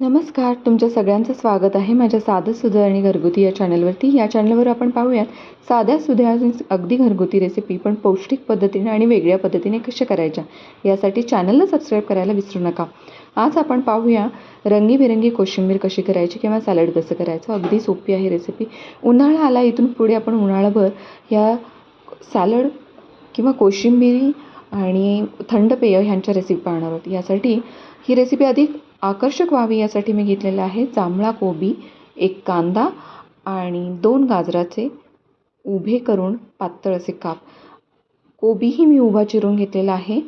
नमस्कार तुमच्या सगळ्यांचं स्वागत आहे माझ्या साधं सुधं आणि घरगुती या चॅनलवरती. या चॅनलवर आपण पाहूयात साध्या सुध्या अगदी घरगुती रेसिपी पण पौष्टिक पद्धतीने आणि वेगळ्या पद्धतीने कशा करायच्या यासाठी चॅनलला सबस्क्राईब करायला विसरू नका. आज आपण पाहूया रंगीबेरंगी कोशिंबीर कशी करायची किंवा सॅलड कसं करायचं अगदी सोपी आहे रेसिपी उन्हाळा आला इथून पुढे आपण उन्हाळाभर या सॅलड किंवा कोशिंबिरी आणि थंड पेय ह्यांच्या रेसिपी पाहणार आहोत. यासाठी ही रेसिपी अधिक आकर्षक व्हावी यासाठी मी घेतलेलं आहे. जांभळा कोबी एक कांदा आणि दोन गाजराचे उभे करून पातळ असे काप. कोबीही मी उभा चिरून घेतलेला आहे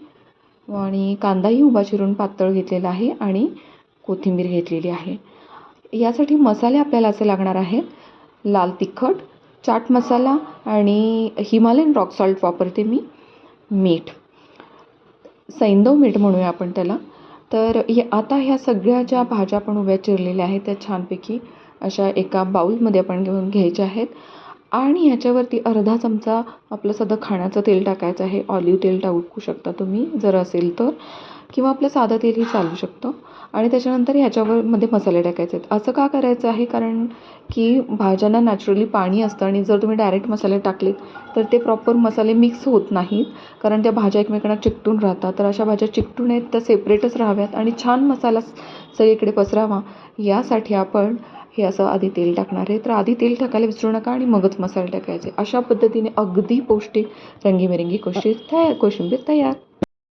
आणि कांदाही उभा चिरून पातळ घेतलेला आहे आणि कोथिंबीर घेतलेली आहे. यासाठी मसाले आपल्याला असे लागणार आहेत. लाल तिखट चाट मसाला आणि हिमालयन रॉक सॉल्ट वापरते मी. मीठ. सैंदव मीठ म्हणूया आपण त्याला. तर या आता ह्या सगळ्या ज्या भाज्या आपण उभ्या चिरलेल्या आहेत त्या छानपैकी अशा एका बाऊलमध्ये आपण घेऊन घ्यायच्या आहेत. आणि ह्याच्यावरती अर्धा चमचा आपलं साधं खाण्याचं तेल टाकायचं आहे. ऑलिव्ह तेल टाकू शकता तुम्ही जर असेल तर. किंवा आपलं साधं तेलही चालू शकतं. आणि त्याच्यानंतर ह्याच्यावर मध्ये मसाले टाकायचे आहेत असं का करायचं आहे? कारण की भाज्यांना नॅचरली पाणी असतं आणि जर तुम्ही डायरेक्ट मसाले टाकलेत तर ते प्रॉपर मसाले मिक्स होत नाहीत. कारण त्या भाज्या एकमेकांना चिकटून राहतात. तर अशा भाज्या चिकटून आहेत त्या सेपरेटच राहाव्यात आणि छान मसाला सगळीकडे पसरावा. यासाठी आपण हे असं आधी तेल टाकणार आहे. तर आधी तेल टाकायला विसरू नका आणि मगच मसाले टाकायचे. अशा पद्धतीने अगदी पौष्टिक रंगीबेरंगी कोशिंबीर तयार कोशिंबीर तयार.